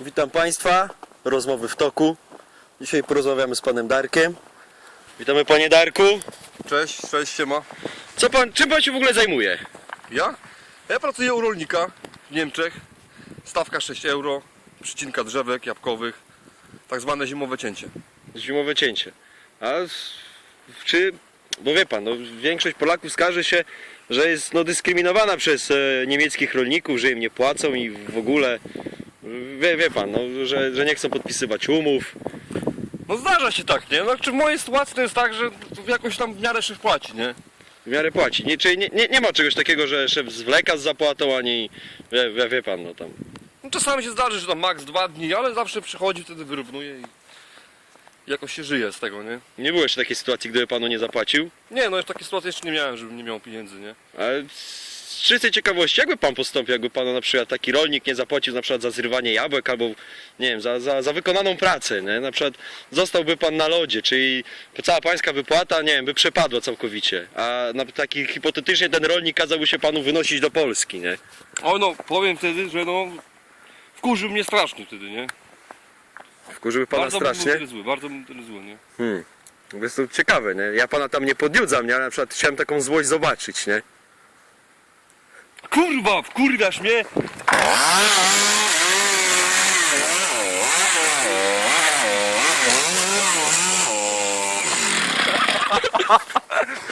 Witam Państwa, rozmowy w toku. Dzisiaj porozmawiamy z Panem Darkiem. Witamy Panie Darku. Cześć, cześć, siema. Co pan, czym Pan się w ogóle zajmuje? Ja? Ja pracuję u rolnika w Niemczech. Stawka 6 euro, przycinka drzewek jabłkowych, tak zwane zimowe cięcie. Zimowe cięcie. A s- czy, bo wie Pan, no, większość Polaków skarży się, że jest no, dyskryminowana przez e, niemieckich rolników, że im nie płacą i w ogóle, wie, wie Pan, no, że, że nie chcą podpisywać umów. No zdarza się tak, nie? Znaczy w mojej sytuacji to jest tak, że jakoś tam w miarę szef płaci, nie? W miarę płaci. Nie, czyli nie, nie, nie ma czegoś takiego, że szef zwleka z zapłatą, ani wie, wie, wie Pan, no tam. No, czasami się zdarzy, że tam maks dwa dni, ale zawsze przychodzi, wtedy wyrównuje i jakoś się żyje z tego, nie? Nie było jeszcze takiej sytuacji, gdyby Panu nie zapłacił. Nie, no już takiej sytuacji jeszcze nie miałem, żebym nie miał pieniędzy, nie? Ale z czystej ciekawości, jakby pan postąpił, jakby panu na przykład taki rolnik nie zapłacił na przykład za zrywanie jabłek albo nie wiem, za, za, za wykonaną pracę, nie? Na przykład zostałby pan na lodzie, czyli cała pańska wypłata, nie wiem, by przepadła całkowicie. A na taki hipotetycznie ten rolnik kazałby się panu wynosić do Polski, nie? O no, powiem wtedy, że no... Wkurzył mnie strasznie wtedy, nie? Wkurzyłby pana bardzo bym strasznie. wtedy zły, bardzo bym wtedy zły, nie? Hmm. Jest to ciekawe, nie? Ja pana tam nie podjudzam, nie? Ale na przykład chciałem taką złość zobaczyć, nie? Kurwa, wkurwiasz mnie!